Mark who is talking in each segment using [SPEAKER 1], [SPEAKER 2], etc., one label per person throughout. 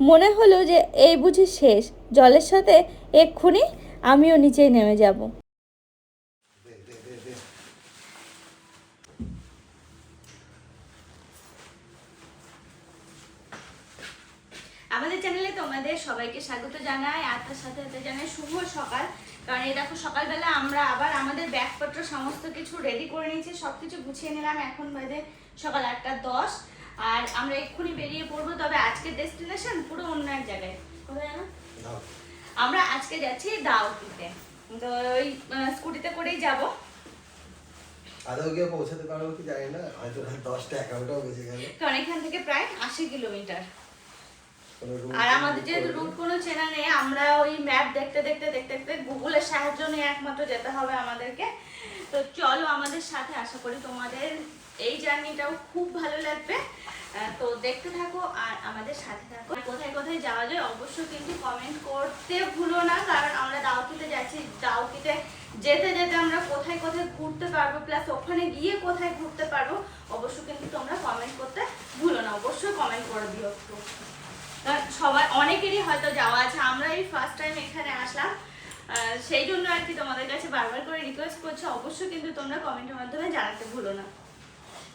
[SPEAKER 1] মনে হলো যে এই বুঝি শেষ। জলের সাথে এক্ষুনি আমিও নিচেই নেমে যাব। আমাদের চ্যানেলে তোমাদের সবাইকে স্বাগত জানাই, আর তার সাথে সাথে জানাই শুভ সকাল। কারণ এই দেখো, সকালবেলা আমরা আবার আমাদের ব্যাগপত্র, সমস্ত কিছু রেডি করে নিয়েছি সব কিছু গুছিয়ে নিলাম। এখন বাজে সকাল আটটা দশ। আর আমরা এক্ষুনি বেরিয়ে পড়ব তবে আজকের ডেস্টিনেশন পুরো অন্য এক জায়গায়। কোথায় জানো? আমরা আজকে যাচ্ছি দাউকিতে তো ওই স্কুটিতে করেই যাব।
[SPEAKER 2] আদৌ গিয়ে পৌঁছাতে পারব কি জানি না হয়তো দশটা এগারোটাও বেজে গেল।
[SPEAKER 1] কারণ এখান থেকে প্রায় আশি কিলোমিটার। আর আমাদের যেহেতু রুট কোনো চেনা নেই আমরা ওই ম্যাপ দেখতে দেখতে দেখতে দেখতে গুগলের সাহায্য নিয়ে একমাত্র যেতে হবে আমাদেরকে। তো চলো আমাদের সাথে আশা করি তোমাদের এই জার্নিটাও খুব ভালো লাগবে। তো দেখতে থাকো আর আমাদের সাথে থাকো। কোথায় কোথায় যাওয়া যায় অবশ্যই কিন্তু কমেন্ট করতে ভুলো না, কারণ আমরা দাউকিতে যাচ্ছি দাউকিতে যেতে যেতে আমরা কোথায় কোথায় ঘুরতে পারব প্লাস ওখানে গিয়ে কোথায় ঘুরতে পারব, অবশ্যই কিন্তু তোমরা কমেন্ট করতে ভুলো না, অবশ্যই কমেন্ট করে দিও কারণ সবাই অনেকেরই হয়তো যাওয়া আছে আমরা এই ফার্স্ট টাইম এখানে আসলাম। সেই জন্য আর কি তোমাদের কাছে বারবার করে রিকোয়েস্ট করছি, অবশ্যই কিন্তু তোমরা কমেন্টের মাধ্যমে জানাতে ভুলো না।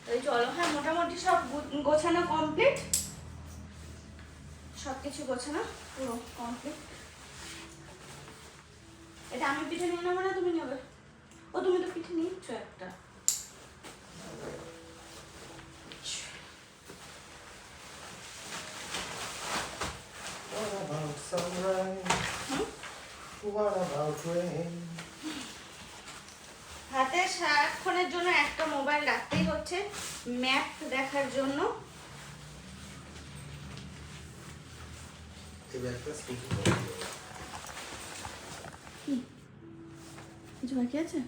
[SPEAKER 1] এই চলো হ্যাঁ মোটামুটি সব গোছানো কমপ্লিট সব কিছু গোছানো পুরো কমপ্লিট এটা আমি পিঠে নিয়ে নেব না তুমি নেবে? ও তুমি তো পিঠে নিচ্ছ একটা।
[SPEAKER 2] What about sunrise? What about rain?
[SPEAKER 1] হাতে সারাক্ষণের জন্য একটা মোবাইল রাখতেই হচ্ছে। ম্যাপ দেখার জন্য। কিছু বাকি আছে?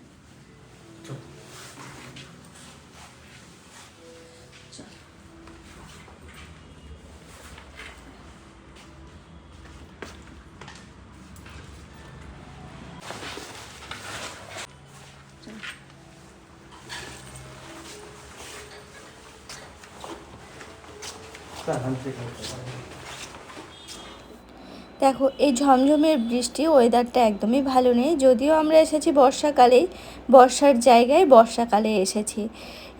[SPEAKER 1] দেখো, এই ঝমঝমের বৃষ্টি ওয়েদারটা একদমই ভালো নেই। যদিও আমরা এসেছি বর্ষাকালেই বর্ষার জায়গায় বর্ষাকালে এসেছি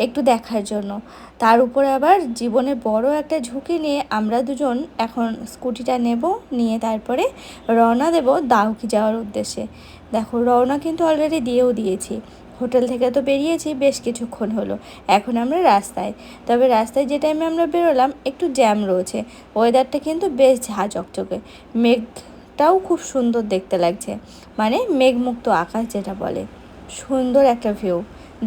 [SPEAKER 1] একটু দেখার জন্য। তার উপরে আবার জীবনে বড় একটা ঝুঁকি নিয়ে আমরা দুজন এখন স্কুটিটা নেব, নিয়ে তারপরে রওনা দেব দাউকি যাওয়ার উদ্দেশ্যে। দেখো, রওনা কিন্তু অলরেডি দিয়েও দিয়েছি। হোটেল থেকে তো বেরিয়েছি, বেশ কিছুক্ষণ হলো। এখন আমরা রাস্তায়। তবে রাস্তায় যে টাইমে আমরা বেরোলাম, একটু জ্যাম রয়েছে। ওয়েদারটা কিন্তু বেশ ঝা চকচকে মেঘটাও খুব সুন্দর দেখতে লাগছে। মানে মেঘমুক্ত আকাশ যেটা বলে। সুন্দর একটা ভিউ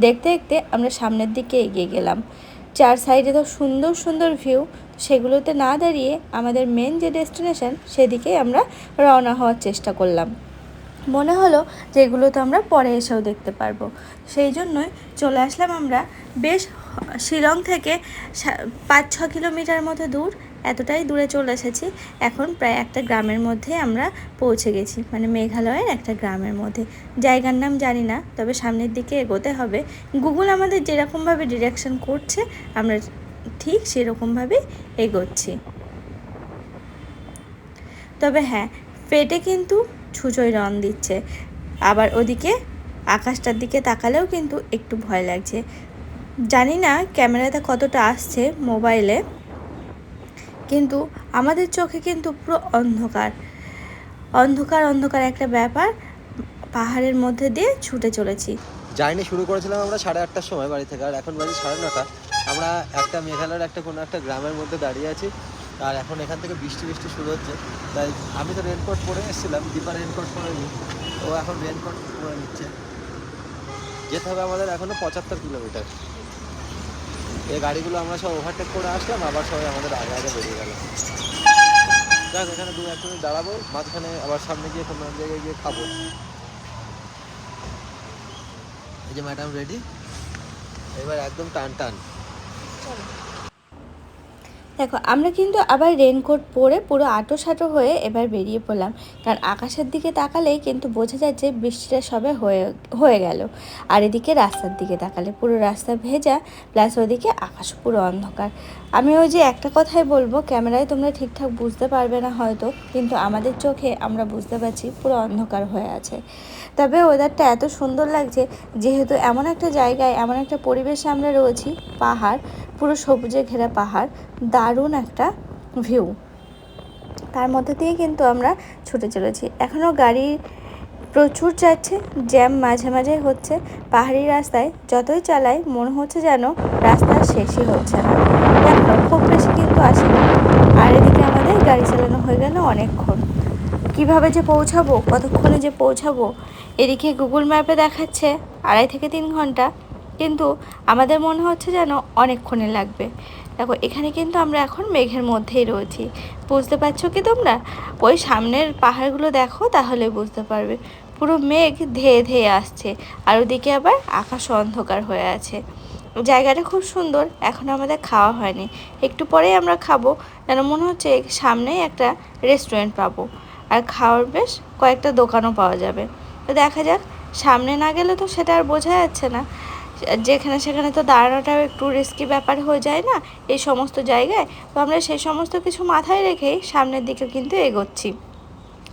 [SPEAKER 1] দেখতে দেখতে আমরা সামনের দিকে এগিয়ে গেলাম। চার সাইডে তো সুন্দর সুন্দর ভিউ সেগুলোতে না দাঁড়িয়ে আমাদের মেন যে ডেস্টিনেশন সেদিকেই আমরা রওনা হওয়ার চেষ্টা করলাম। মনে হলো যে এগুলো তো আমরা পরে এসেও দেখতে পারব। সেই জন্যই চলে আসলাম আমরা বেশ শিলং থেকে পাঁচ ছ কিলোমিটার মতো দূর, এতটাই দূরে চলে এসেছি। এখন প্রায় একটা গ্রামের মধ্যে আমরা পৌঁছে গেছি মানে মেঘালয়ের একটা গ্রামের মধ্যে। জায়গার নাম জানি না, তবে সামনের দিকে এগোতে হবে। গুগল আমাদের যেরকমভাবে ডিরেকশন করছে, আমরা ঠিক সেরকমভাবেই এগোচ্ছি। তবে হ্যাঁ পেটে কিন্তু ছুঁচোয় রন দিচ্ছে। আবার ওদিকে আকাশটার দিকে তাকালেও কিন্তু একটু ভয় লাগছে। জানি না ক্যামেরাতে কতটা আসছে মোবাইলে, কিন্তু আমাদের চোখে কিন্তু পুরো অন্ধকার। অন্ধকার অন্ধকার একটা ব্যাপার। পাহাড়ের মধ্যে দিয়ে ছুটে চলেছি।
[SPEAKER 3] জার্নি শুরু করেছিলাম আমরা সাড়ে আটটার সময় বাড়ি থেকে, আর এখন বাজে সাড়ে নটা। আমরা একটা মেঘালয়ের একটা কোনো একটা গ্রামের মধ্যে দাঁড়িয়ে আছি। আর এখন এখান থেকে বৃষ্টি বৃষ্টি শুরু হচ্ছে। তাই আমি তো রেনকোট পরে এসেছিলাম, দীপা রেনকোট পরে নি ও এখন রেনকোট পরে নিচ্ছে। যেতে হবে আমাদের এখনও পঁচাত্তর কিলোমিটার। এই গাড়িগুলো আমরা সব ওভারটেক করে আসলাম, আবার সবাই আমাদের আগে আগে বেরিয়ে গেল। যাক, এখানে দু এক মিনিট দাঁড়াবো, মাঝখানে আবার সামনে গিয়ে কোনো জায়গায় গিয়ে খাব। এই যে ম্যাডাম রেডি এবার একদম টান টান
[SPEAKER 1] দেখো, আমরা কিন্তু আবার রেনকোট পরে পুরো আটো সাটো হয়ে এবার বেরিয়ে পড়লাম। কারণ আকাশের দিকে তাকালেই কিন্তু বোঝা যায় যে বৃষ্টিটা সবে হয়ে হয়ে গেল। আর এদিকে রাস্তার দিকে তাকালে পুরো রাস্তা ভেজা প্লাস ওদিকে আকাশ পুরো অন্ধকার। আমি ওই যে একটা কথাই বলব, ক্যামেরায় তোমরা ঠিকঠাক বুঝতে পারবে না হয়তো, কিন্তু আমাদের চোখে আমরা বুঝতে পারছি পুরো অন্ধকার হয়ে আছে। তবে ওয়েদারটা এত সুন্দর লাগছে, যেহেতু এমন একটা জায়গায়, এমন একটা পরিবেশে আমরা রয়েছি, পাহাড়, পুরো সবুজে ঘেরা পাহাড়, দারুণ একটা ভিউ তার মধ্যে দিয়ে কিন্তু আমরা ছুটে চলেছি। এখনও গাড়ি প্রচুর যাচ্ছে জ্যাম মাঝে মাঝে হচ্ছে। পাহাড়ি রাস্তায় যতই চালাই, মনে হচ্ছে যেন রাস্তার শেষই হচ্ছে না। এখনও খুব বেশি কিন্তু আসেনি। আর এদিকে আমাদের গাড়ি চালানো হয়ে গেল অনেকক্ষণ। কীভাবে যে পৌঁছাবো, কতক্ষণে যে পৌঁছাবো, এদিকে গুগল ম্যাপে দেখাচ্ছে আড়াই থেকে তিন ঘণ্টা। কিন্তু আমাদের মনে হচ্ছে যেন অনেকক্ষণে লাগবে। দেখো, এখানে কিন্তু আমরা এখন মেঘের মধ্যেই রয়েছি। বুঝতে পারছ কি তোমরা? ওই সামনের পাহাড়গুলো দেখো, তাহলে বুঝতে পারবে। পুরো মেঘ ধেয়ে ধেয়ে আসছে, আর ওদিকে আবার আকাশ অন্ধকার হয়ে আছে। জায়গাটা খুব সুন্দর, এখন আমাদের খাওয়া হয়নি। একটু পরেই আমরা খাব, যেন মনে হচ্ছে সামনেই একটা রেস্টুরেন্ট পাবো। আর খাওয়ার বেশ কয়েকটা দোকানও পাওয়া যাবে। তো দেখা যাক, সামনে না গেলে তো সেটা আর বোঝা যাচ্ছে না। যেখানে সেখানে তো দাঁড়ানোটাও একটু রিস্কি ব্যাপার হয়ে যায় না এই সমস্ত জায়গায়। তো আমরা সেই সমস্ত কিছু মাথায় রেখেই সামনের দিকে কিন্তু এগোচ্ছি।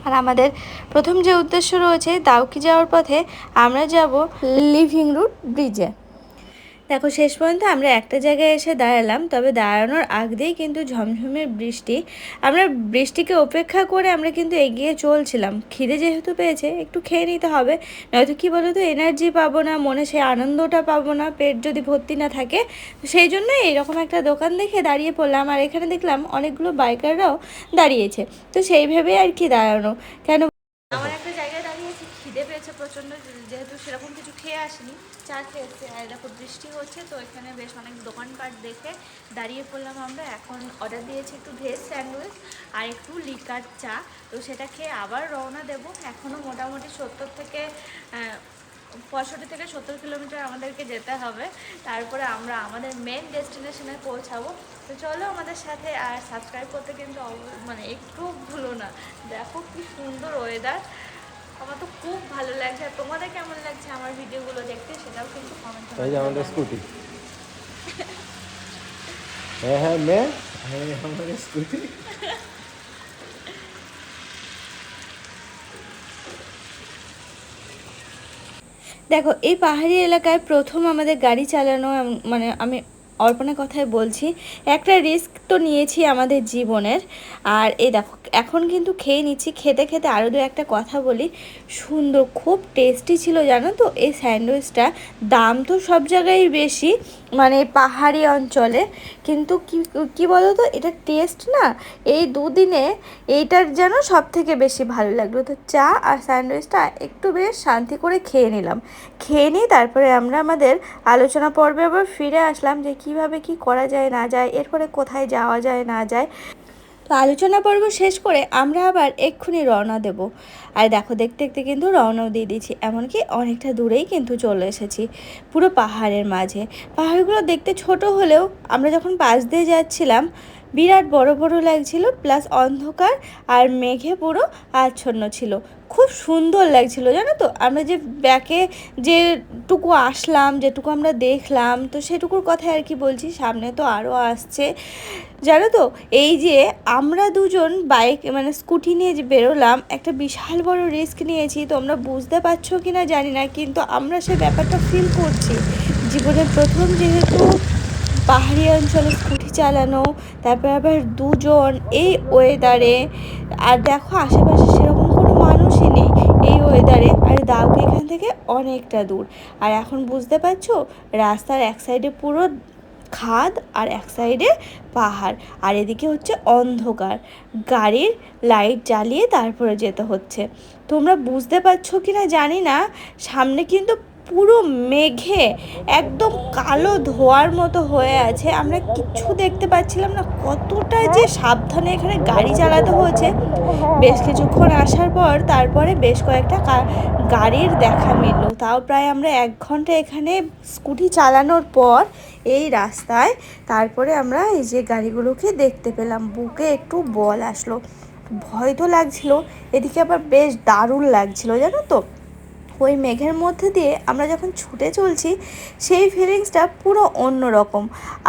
[SPEAKER 1] আর আমাদের প্রথম যে উদ্দেশ্য রয়েছে, দাউকি যাওয়ার পথে আমরা যাব লিভিং রুট ব্রিজে দেখো, শেষ পর্যন্ত আমরা একটা জায়গায় এসে দাঁড়ালাম, তবে দাঁড়ানোর আগ দিয়েই কিন্তু ঝমঝমের বৃষ্টি। আমরা বৃষ্টিকে উপেক্ষা করে আমরা কিন্তু এগিয়ে চলছিলাম। খিদে যেহেতু পেয়েছে, একটু খেয়ে নিতে হবে। নয়তো কী বলো তো এনার্জি পাবো না, মনে সেই আনন্দটা পাবো না, পেট যদি ভর্তি না থাকে। সেই জন্য এইরকম একটা দোকান দেখে দাঁড়িয়ে পড়লাম, আর এখানে দেখলাম অনেকগুলো বাইকাররাও দাঁড়িয়েছে। তো সেই আর কি দাঁড়ানো। কেন আমার পেয়েছে প্রচণ্ড, যেহেতু সেরকম কিছু খেয়ে আসিনি, চা খেয়েছে আর দেখো বৃষ্টি হচ্ছে, তো এখানে বেশ অনেক দোকানপাট দেখে দাঁড়িয়ে পড়লাম আমরা। এখন অর্ডার দিয়েছি একটু ভেজ স্যান্ডউইচ আর একটু লিকার চা। তো সেটা খেয়ে আবার রওনা দেবো। এখনও মোটামুটি সত্তর থেকে পঁয়ষট্টি থেকে সত্তর কিলোমিটার আমাদেরকে যেতে হবে। তারপরে আমরা আমাদের মেন ডেস্টিনেশনে পৌঁছাবো। তো চলো আমাদের সাথে আর সাবস্ক্রাইব করতে কিন্তু মানে একটু ভুলো না। দেখো কি সুন্দর ওয়েদার আমার তো খুব ভালো লাগছে। আর তোমাদের কেমন লাগছে আমার ভিডিওগুলো দেখতে? সেটাও কিন্তু কমেন্ট
[SPEAKER 3] এই যে আমাদের স্কুটি। হ্যাঁ হ্যাঁ মে? হ্যাঁ আমাদের স্কুটি।
[SPEAKER 1] দেখো এই পাহাড়ি এলাকায় প্রথম আমাদের গাড়ি চালানো মানে আমি অর্পণের কথাই বলছি একটা রিস্ক নিয়েছি আমাদের জীবনের। আর এই দেখো, এখন কিন্তু খেয়ে নিচ্ছি, খেতে খেতে আরও দু একটা কথা বলি। সুন্দর, খুব টেস্টি ছিল জানো তো? এই স্যান্ডউইচটা দাম তো সব জায়গায় বেশি মানে পাহাড়ি অঞ্চলে। কিন্তু কি কি বলো তো এটা টেস্ট না। এই দুদিনে এইটার যেন সব থেকে বেশি ভালো লাগল। তো চা আর স্যান্ডউইচটা একটু বেশ শান্তি করে খেয়ে নিলাম। খেয়ে নিই তারপরে আমরা আমাদের আলোচনা পর্বে আবার ফিরে আসলাম যে কীভাবে কি করা যায়, না যায়, এরপরে কোথায় যাওয়া যায়, না যায়। তো আলোচনা পর্ব শেষ করে আমরা আবার এক্ষুনি রওনা দেব। আর দেখো, দেখতে দেখতে কিন্তু রওনাও দিয়ে দিয়েছি, এমনকি অনেকটা দূরেই কিন্তু চলে এসেছি, পুরো পাহাড়ের মাঝে। পাহাড়গুলো দেখতে ছোট হলেও আমরা যখন পাশ দিয়ে যাচ্ছিলাম বিরাট বড় বড় লাগছিল প্লাস অন্ধকার আর মেঘে পুরো আচ্ছন্ন ছিল। খুব সুন্দর লাগছিল, জানো তো? আমরা যে ব্যাকে যেটুকু আসলাম, যেটুকু আমরা দেখলাম, তো সেটুকুর কথা আর কি বলছি, সামনে তো আরও আসছে। জানো তো? এই যে আমরা দুজন বাইক মানে স্কুটি নিয়ে যে বেরোলাম, একটা বিশাল বড় রিস্ক নিয়েছি তোমরা বুঝতে পারছ কি না জানি না, কিন্তু আমরা সে ব্যাপারটা ফিল করছি। জীবনের প্রথম যেহেতু পাহাড়ি অঞ্চলে স্কুটি চালানো, তারপর আবার দুজন এই ওয়েদারে আর দেখো আশেপাশে সেরকম কোনো মানুষই নেই এই ওয়েদারে আর দাউকে এখান থেকে অনেকটা দূর। আর এখন বুঝতে পারছ, রাস্তার এক সাইডে পুরো খাদ আর এক সাইডে পাহাড়, আর এদিকে হচ্ছে অন্ধকার। গাড়ির লাইট জ্বালিয়ে তারপরে যেতে হচ্ছে। তোমরা বুঝতে পারছ কি না জানি না, সামনে কিন্তু পুরো মেঘে একদম কালো ধোয়ার মতো হয়ে আছে। আমরা কিচ্ছু দেখতে পাচ্ছিলাম না কতটা যে সাবধানে এখানে গাড়ি চালাতে হয়েছে। বেশ কিছুক্ষণ আসার পর তারপরে বেশ কয়েকটা গাড়ির দেখা মিললো। তাও প্রায় আমরা এক ঘণ্টা এখানে স্কুটি চালানোর পর এই রাস্তায় তারপরে আমরা এই যে গাড়িগুলোকে দেখতে পেলাম। বুকে একটু বল আসলো। ভয় তো লাগছিল। এদিকে আবার বেশ দারুণ লাগছিল, জানো তো? ওই মেঘের মধ্যে দিয়ে আমরা যখন ছুটে চলছি, সেই ফিলিংসটা পুরো অন্য রকম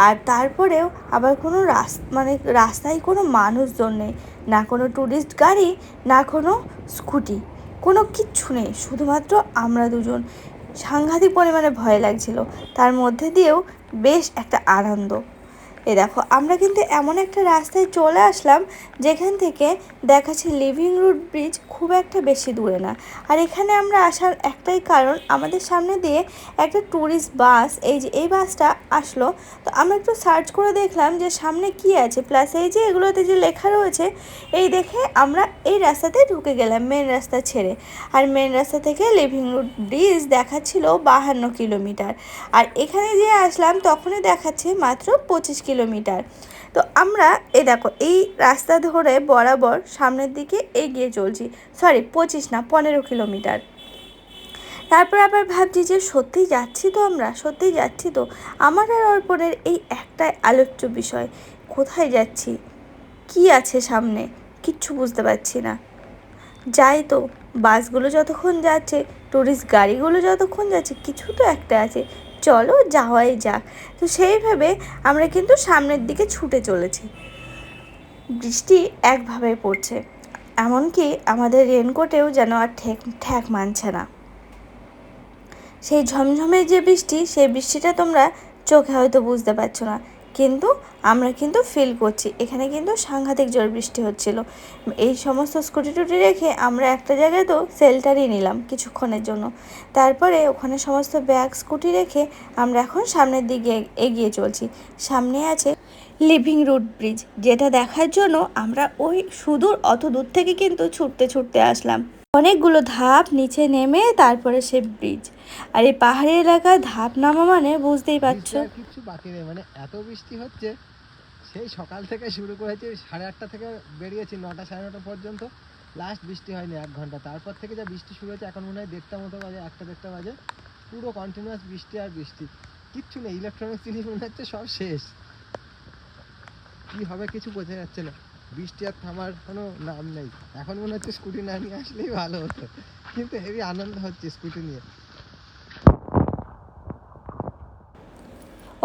[SPEAKER 1] আর তারপরেও আবার কোনো রাস মানে রাস্তায় কোনো মানুষজন নেই, না কোনো ট্যুরিস্ট গাড়ি, না কোনো স্কুটি কোনো কিচ্ছু নেই। শুধুমাত্র আমরা দুজন। সাংঘাতিক পরিমাণে ভয় লাগছিল। তার মধ্যে দিয়েও বেশ একটা আনন্দ। এ দেখো, আমরা কিন্তু এমন একটা রাস্তায় চলে আসলাম যেখান থেকে দেখাচ্ছে লিভিং রুট ব্রিজ খুব একটা বেশি দূরে না। আর এখানে আমরা আসার একটাই কারণ, আমাদের সামনে দিয়ে একটা ট্যুরিস্ট বাস এই যে, এই বাসটা আসলো। তো আমরা একটু সার্চ করে দেখলাম যে সামনে কি আছে। প্লাস এই যে, এগুলোতে যে লেখা রয়েছে, এই দেখে আমরা এই রাস্তাতে ঢুকে গেলাম মেন রাস্তা ছেড়ে। আর মেন রাস্তা থেকে লিভিং রুট ব্রিজ দেখাচ্ছিল বাহান্ন কিলোমিটার আর এখানে যে আসলাম, তখনই দেখাচ্ছে মাত্র পঁচিশ কিলোমিটার তো আমরা এ দেখো, এই রাস্তা ধরে বরাবর সামনের দিকে এগিয়ে চলছি। সরি পঁচিশ না, পনেরো কিলোমিটার। তারপর আবার ভাবছি যে সত্যিই যাচ্ছি তো আমরা? সত্যিই যাচ্ছি তো? আমার আর অর্পণের এই একটাই আলোচ্য বিষয়, কোথায় যাচ্ছি? কি আছে সামনে? কিচ্ছু বুঝতে পারছি না। যাই তো, বাসগুলো যতক্ষণ যাচ্ছে টুরিস্ট গাড়িগুলো যতক্ষণ যাচ্ছে, কিছু তো একটা আছে। চলো যাওয়াই যাক। তো সেইভাবে আমরা কিন্তু সামনের দিকে ছুটে চলেছি। বৃষ্টি একভাবে পড়ছে, এমনকি আমাদের রেনকোটেও যেন আর ঠেক ঠ্যাক মানছে না। সেই ঝমঝমে যে বৃষ্টি, সেই বৃষ্টিটা তোমরা চোখে হয়তো বুঝতে পারছ না। কিন্তু আমরা কিন্তু ফিল করছি। এখানে কিন্তু সাংঘাতিক জোর বৃষ্টি হচ্ছিল। এই সমস্ত স্কুটি টুটি রেখে আমরা একটা জায়গায় তো সেল্টারই নিলাম কিছুক্ষণের জন্য। তারপরে ওখানে সমস্ত ব্যাগ স্কুটি রেখে আমরা এখন সামনের দিকে এগিয়ে চলছি। সামনে আছে লিভিং রুট ব্রিজ যেটা দেখার জন্য আমরা ওই সুদূর অত দূর থেকে কিন্তু ছুটতে ছুটতে আসলাম। অনেকগুলো ধাপ নিচে নেমে তারপরে সে ব্রিজ আর এই পাহাড়ি এলাকায় ধাপ নামা মানে বুঝতেই পারছ।
[SPEAKER 3] কিচ্ছু বাকি নেই। মানে এত বৃষ্টি হচ্ছে সেই সকাল থেকে শুরু করেছি সাড়ে আটটা থেকে বেরিয়েছি নটা সাড়ে নটা পর্যন্ত। লাস্ট বৃষ্টি হয়নি এক ঘণ্টা। তারপর থেকে যা বৃষ্টি শুরু হয়েছে এখন মনে হয় দেড়টা মতো বাজে একটা দেড়টা বাজে। পুরো কন্টিনিউয়াস বৃষ্টি আর বৃষ্টি। কিচ্ছু নেই ইলেকট্রনিক্স জিনিস মনে হচ্ছে সব শেষ। কি হবে কিছু বোঝা যাচ্ছে না। বৃষ্টি আর থামার কোনো নাম নেই। এখন মনে হচ্ছে স্কুটি না নিয়ে আসলেই ভালো হতো। কিন্তু হেভি আনন্দ হচ্ছে স্কুটি নিয়ে।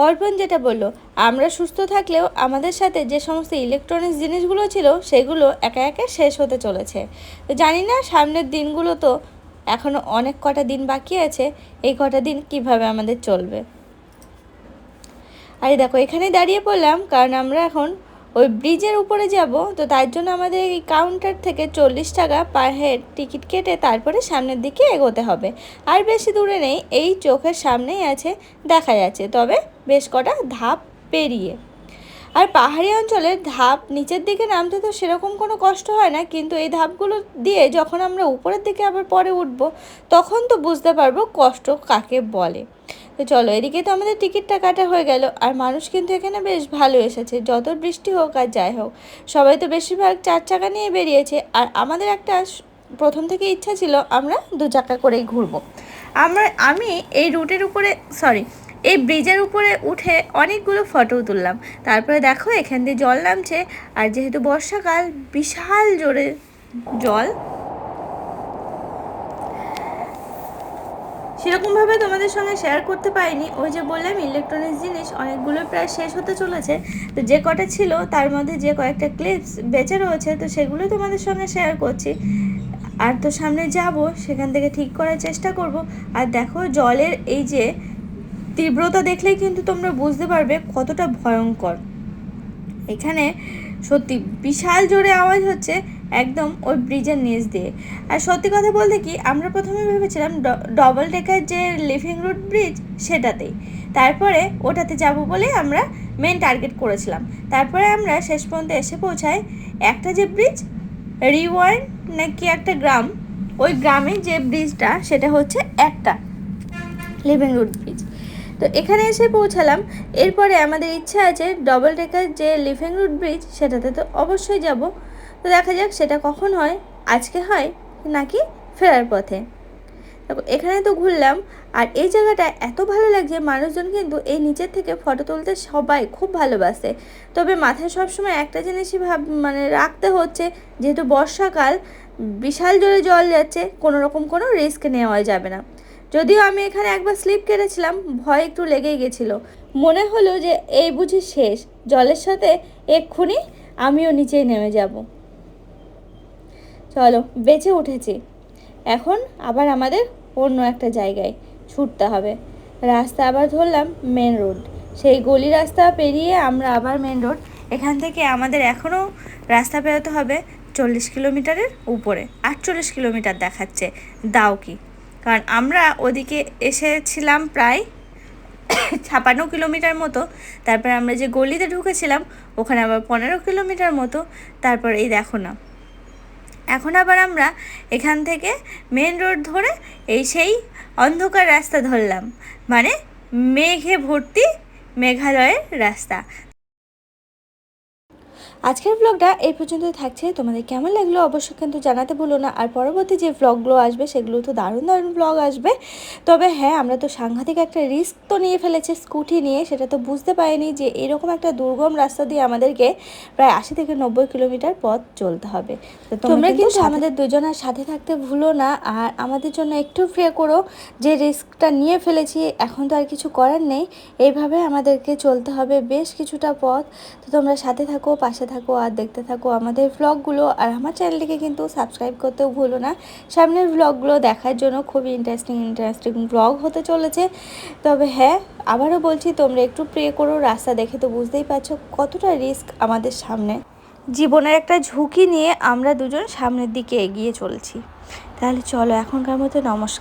[SPEAKER 1] অর্পণ যেটা বলল, আমরা সুস্থ থাকলেও আমাদের সাথে যে সমস্ত ইলেকট্রনিক্স জিনিসগুলো ছিল, সেগুলো একে একে শেষ হতে চলেছে। তো জানি না সামনের দিনগুলো তো এখনও অনেক কটা দিন বাকি আছে, এই কটা দিন কীভাবে আমাদের চলবে? আরে দেখো এখানে দাঁড়িয়ে পড়লাম, কারণ আমরা এখন ওই ব্রিজের উপরে যাব, তো তার জন্য আমাদের এই কাউন্টার থেকে চল্লিশ টাকা পার হেড টিকিট কেটে তারপরে সামনের দিকে এগোতে হবে। আর বেশি দূরে নেই, এই চোখের সামনেই আছে, দেখা যাচ্ছে। তবে বেশ কটা ধাপ পেরিয়ে। আর পাহাড়ি অঞ্চলের ধাপ নিচের দিকে নামতে তো সেরকম কোনো কষ্ট হয় না, কিন্তু এই ধাপগুলো দিয়ে যখন আমরা উপরের দিকে আবার পরে উঠবো, তখন তো বুঝতে পারব কষ্ট কাকে বলে। তো চলো, এদিকে তো আমাদের টিকিটটা কাটা হয়ে গেল। আর মানুষ কিন্তু এখানে বেশ ভালো এসেছে। যত বৃষ্টি হোক আর যাই হোক, সবাই তো বেশিরভাগ চার চাকা নিয়ে বেরিয়েছে। আর আমাদের একটা প্রথম থেকে ইচ্ছা ছিল আমরা দু চাকা করেই ঘুরবো। আমরা, আমি এই রুটের উপরে সরি এই ব্রিজের উপরে উঠে অনেকগুলো ফটো তুললাম। তারপরে দেখো এখান দিয়ে জল নামছে। আর যেহেতু বর্ষাকাল, বিশাল জোরে জল। সেরকমভাবে তোমাদের সঙ্গে শেয়ার করতে পারিনি। ওই যে বললাম ইলেকট্রনিক্স জিনিস অনেকগুলো প্রায় শেষ হতে চলেছে। তো যে কটা ছিল, তার মধ্যে যে কয়েকটা ক্লিপস বেঁচে রয়েছে, তো সেগুলো তোমাদের সঙ্গে শেয়ার করছি। আর তো সামনে যাব, সেখান থেকে ঠিক করার চেষ্টা করব। আর দেখো, জলের এই যে তীব্রতা দেখলেই কিন্তু তোমরা বুঝতে পারবে কতটা ভয়ঙ্কর। এখানে সত্যি বিশাল জোরে আওয়াজ হচ্ছে। একদম ওই ব্রিজের নিচ দিয়ে। আর সত্যি কথা বলতে কি, আমরা প্রথমে ভেবেছিলাম ডবল ডেকার যে লিভিং রুট ব্রিজ সেটাতেই। তারপরে ওটাতে যাব বলে আমরা মেন টার্গেট করেছিলাম। তারপরে আমরা শেষ পর্যন্ত এসে পৌঁছাই একটা যে ব্রিজ রিওয়ার্ড নাকি একটা গ্রাম, ওই গ্রামে যে ব্রিজটা সেটা হচ্ছে একটা লিভিং রুট ব্রিজ তো এখানে এসে পৌঁছালাম। এরপরে আমাদের ইচ্ছা আছে ডবল ডেকার যে লিভিং রুট ব্রিজ সেটাতে তো অবশ্যই যাব। তো দেখা যাক সেটা কখন হয়, আজকে হয় নাকি ফেরার পথে। এখানে তো ঘুরলাম, আর এই জায়গাটা এত ভালো লাগছে, মানুষজন কিন্তু এই নিচের থেকে ফটো তুলতে সবাই খুব ভালোবাসে। তবে মাথায় সবসময় একটা জিনিসই ভাব মানে রাখতে হচ্ছে, যেহেতু বর্ষাকাল, বিশাল জোরে জল যাচ্ছে, কোনো রকম কোনো রিস্ক নেওয়া যাবে না। যদিও আমি এখানে একবার স্লিপ কেটেছিলাম, ভয় একটু লেগেই গেছিল। মনে হলো যে এই বুঝি শেষ, জলের সাথে এক্ষুনি আমিও নিচেই নেমে যাব। চলো, বেঁচে উঠেছি। এখন আবার আমাদের অন্য একটা জায়গায় ছুটতে হবে। রাস্তা আবার ধরলাম মেন রোড সেই গলি রাস্তা পেরিয়ে আমরা আবার মেন রোড এখান থেকে আমাদের এখনও রাস্তা পেরোতে হবে চল্লিশ কিলোমিটারের উপরে। আটচল্লিশ কিলোমিটার দেখাচ্ছে। দাও কি? কারণ আমরা ওদিকে এসেছিলাম প্রায় ছাপান্ন কিলোমিটার মতো। তারপর আমরা যে গলিতে ঢুকেছিলাম, ওখানে আবার পনেরো কিলোমিটার মতো। তারপর এই দেখো না এখন আবার আমরা এখান থেকে মেন রোড ধরে এই সেই অন্ধকার রাস্তা ধরলাম। মানে মেঘে ভর্তি মেঘালয়ের রাস্তা। আজকের ব্লগটা এই পর্যন্ত থাকছে। তোমাদের কেমন লাগল অবশ্যই কিন্তু জানাতে ভুলো না। আর পরবর্তী যে ব্লগগুলো আসবে সেগুলো তো দারুণ দারুণ ব্লগ আসবে। তবে হ্যাঁ আমরা তো সাংঘাতিক একটা রিস্ক তো নিয়ে ফেলেছি স্কুটি নিয়ে। সেটা তো বুঝতে পারিনি যে এরকম একটা দুর্গম রাস্তা দিয়ে আমাদেরকে প্রায় আশি থেকে নব্বই কিলোমিটার পথ চলতে হবে। তো তোমরা কিন্তু আমাদের দুজনের সাথে থাকতে ভুলো না। আর আমাদের জন্য একটু ফ্রে করো যে রিস্কটা নিয়ে ফেলেছি এখন তো আর কিছু করার নেই। এইভাবে আমাদেরকে চলতে হবে বেশ কিছুটা পথ। তো তোমরা সাথে থাকো পাশে থাকো আর দেখতে থাকো আমাদের ভ্লগগুলো আর আমার চ্যানেলটিকে কিন্তু সাবস্ক্রাইব করতেও ভুলো না। সামনের ভ্লগগুলো দেখার জন্য খুবই ইন্টারেস্টিং ইন্টারেস্টিং ব্লগ হতে চলেছে। তবে হ্যাঁ আবারও বলছি, তোমরা একটু প্রে করো, রাস্তা দেখে তো বুঝতেই পারছ কতটা রিস্ক আমাদের সামনে। জীবনের একটা ঝুঁকি নিয়ে আমরা দুজন সামনের দিকে এগিয়ে চলছি। তাহলে চলো এখনকার মতো নমস্কার।